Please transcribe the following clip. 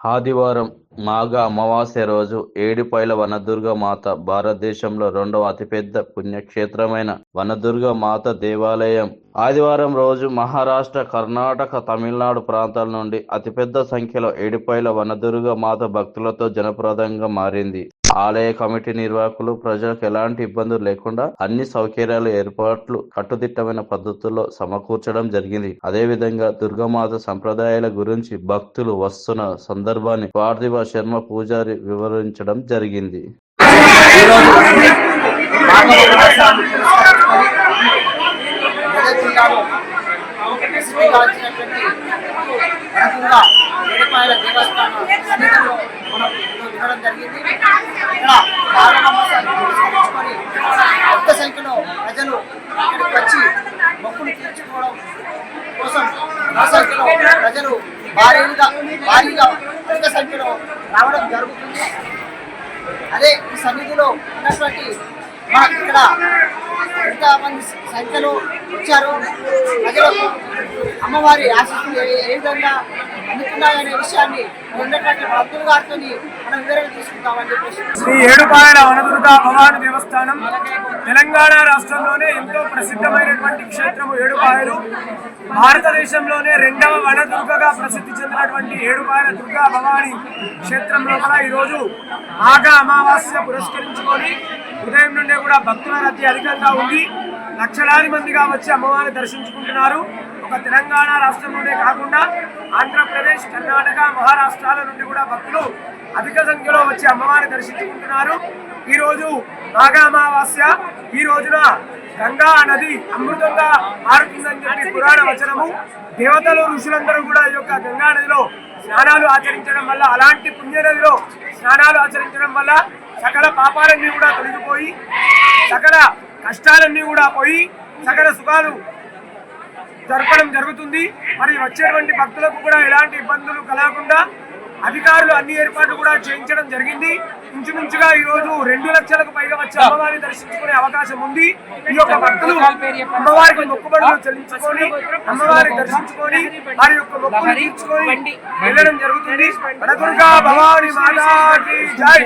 ఆదివారం మాఘ అమావాస్య రోజు ఏడుపైల వనదుర్గ మాత భారతదేశంలో రెండవ అతిపెద్ద పుణ్యక్షేత్రమైన వనదుర్గ మాత దేవాలయం ఆదివారం రోజు మహారాష్ట్ర కర్ణాటక తమిళనాడు ప్రాంతాల నుండి అతిపెద్ద సంఖ్యలో ఏడుపైల వనదుర్గ మాత భక్తులతో జనప్రదంగా మారింది. ఆలయ కమిటీ నిర్వాహకులు ప్రజలకు ఎలాంటి ఇబ్బందులు లేకుండా అన్ని సౌకర్యాలు ఏర్పాట్లు కట్టుదిట్టమైన పద్ధతుల్లో సమకూర్చడం జరిగింది. అదేవిధంగా దుర్గమాత సంప్రదాయాల గురించి భక్తులు వస్తున్న సందర్భాన్ని పార్థివ శర్మ పూజారి వివరించడం జరిగింది. ప్రసిద్ధిగాంచినటువంటి వనదుర్గ ఏడుపాయల దేవస్థానం సన్నిధిలో మనం వినడం జరిగింది. ఇక్కడ మాఘమాసాన్ని పురస్కరించుకొని పెద్ద సంఖ్యలో ప్రజలు ఇక్కడికి వచ్చి మొక్కులు తీర్చుకోవడం కోసం సంఖ్యలో ప్రజలు భారీగా భారీగా అధిక సంఖ్యలో రావడం జరుగుతుంది. అదే ఈ సన్నిధిలో ఉన్నటువంటి ఇక్కడ ఎంత మంది సంఖ్యలో వచ్చారు. ప్రజలకు అమ్మవారి ఆశీస్సులు ఏ విధంగా అందుతున్నాయనే విషయాన్ని ఉండేటువంటి భక్తులు గారితో మనం వివరణ తీసుకుంటామని చెప్పేసి. శ్రీ ఏడుపాయల వనదుర్గా భవాని దేవస్థానం తెలంగాణ రాష్ట్రంలోనే ఎంతో ప్రసిద్ధమైనటువంటి క్షేత్రము ఏడుపాయలు. భారతదేశంలోనే రెండవ వనదుర్గగా ప్రసిద్ధి చెందినటువంటి ఏడుపాయల దుర్గా భవాని క్షేత్రం లోపల ఈరోజు ఆగా అమావాస్య పురస్కరించుకొని ఉదయం నుండే కూడా భక్తుల రద్దీ అధికంగా ఉంది. లక్షలాది మందిగా వచ్చి అమ్మవారిని దర్శించుకుంటున్నారు. ఒక తెలంగాణ రాష్ట్రంలోనే కాకుండా ఆంధ్రప్రదేశ్ కర్ణాటక మహారాష్ట్రాల నుండి కూడా భక్తులు అధిక సంఖ్యలో వచ్చి అమ్మవారిని దర్శించుకుంటున్నారు. ఈరోజు నాగామావాస్య ఈ రోజున గంగా నది అమృతంగా మారుతుందని చెప్పి పురాణ వచనము. దేవతలు ఋషులందరూ కూడా ఈ యొక్క గంగా నదిలో స్నానాలు ఆచరించడం వల్ల అలాంటి పుణ్యనదిలో స్నానాలు ఆచరించడం వల్ల సకల పాపాలన్నీ కూడా తొలగిపోయి సకల కష్టాలన్నీ కూడా పోయి సకల సుఖాలు జరపడం జరుగుతుంది. మరి వచ్చేటువంటి భక్తులకు కూడా ఎలాంటి ఇబ్బందులు కలగకుండా అధికారులు అన్ని ఏర్పాట్లు కూడా చేయించడం జరిగింది. ఇంచుమించుగా ఈ రోజు రెండు లక్షలకు పైగా వచ్చి అమ్మవారిని దర్శించుకునే అవకాశం ఉంది. ఈ యొక్క భక్తులు అమ్మవారికి మొక్కుబడులు చెల్లించుకొని అమ్మవారిని దర్శించుకొని వారి యొక్క మొక్కులు తీర్చుకొని వెళ్ళడం జరుగుతుంది. భవాని మాతాకి జై!